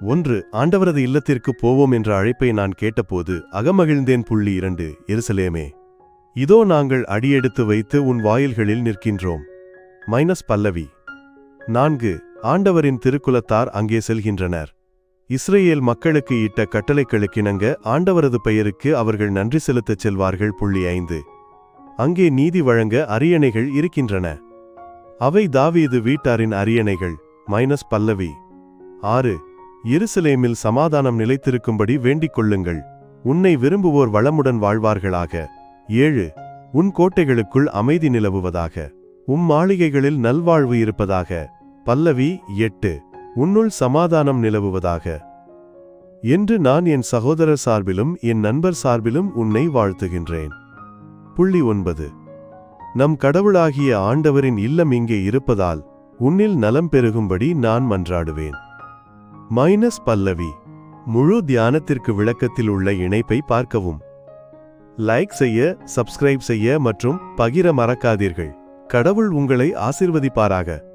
ஒன்று ஆண்டவரது இல்லத்திற்கு போவோம் என்ற அழைப்பை நான் கேட்டபோது அகமகிழ்ந்தேன் புள்ளி இரண்டு எருசலேமே. இதோ நாங்கள் அடியெடுத்து வைத்து உன் வாயில்களில் நிற்கின்றோம். மைனஸ் பல்லவி. நான்கு ஆண்டவரின் திருக்குலத்தார் அங்கே செல்கின்றனர். இஸ்ரேல் மக்களுக்கு இட்ட கட்டளைகளுக்கிணங்க ஆண்டவரது பெயருக்கு அவர்கள் நன்றி செலுத்தச் செல்வார்கள் புள்ளி ஐந்து. அங்கே நீதி வழங்க அரியணைகள் இருக்கின்றன. அவை தாவீது வீட்டாரின் அரியணைகள். மைனஸ் பல்லவி. ஆறு எருசலேமில் சமாதானம் நிலைத்திருக்கும்படி வேண்டிக் கொள்ளுங்கள் உன்னை விரும்புவோர் வளமுடன் வாழ்வார்களாக. ஏழு உன் கோட்டைகளுக்குள் அமைதி நிலவுவதாக. உம் மாளிகைகளில் நல்வாழ்வு இருப்பதாக. பல்லவி எட்டு உன்னுள் சமாதானம் நிலவுவதாக. என்று நான் என் சகோதரர் சார்பிலும் என் நண்பர் சார்பிலும் உன்னை வாழ்த்துகின்றேன். புள்ளி ஒன்பது. நம் கடவுளாகிய ஆண்டவரின் இல்லம் இங்கே இருப்பதால் உன்னில் நலம் பெருகும்படி நான் மன்றாடுவேன். மைனஸ் பல்லவி. முழு தியானத்திற்கு விளக்கத்தில் உள்ள இணைப்பை பார்க்கவும். லைக் செய்ய சப்ஸ்கிரைப் செய்ய மற்றும் பகிர மறக்காதீர்கள். கடவுள் உங்களை ஆசிர்வதிப்பாராக.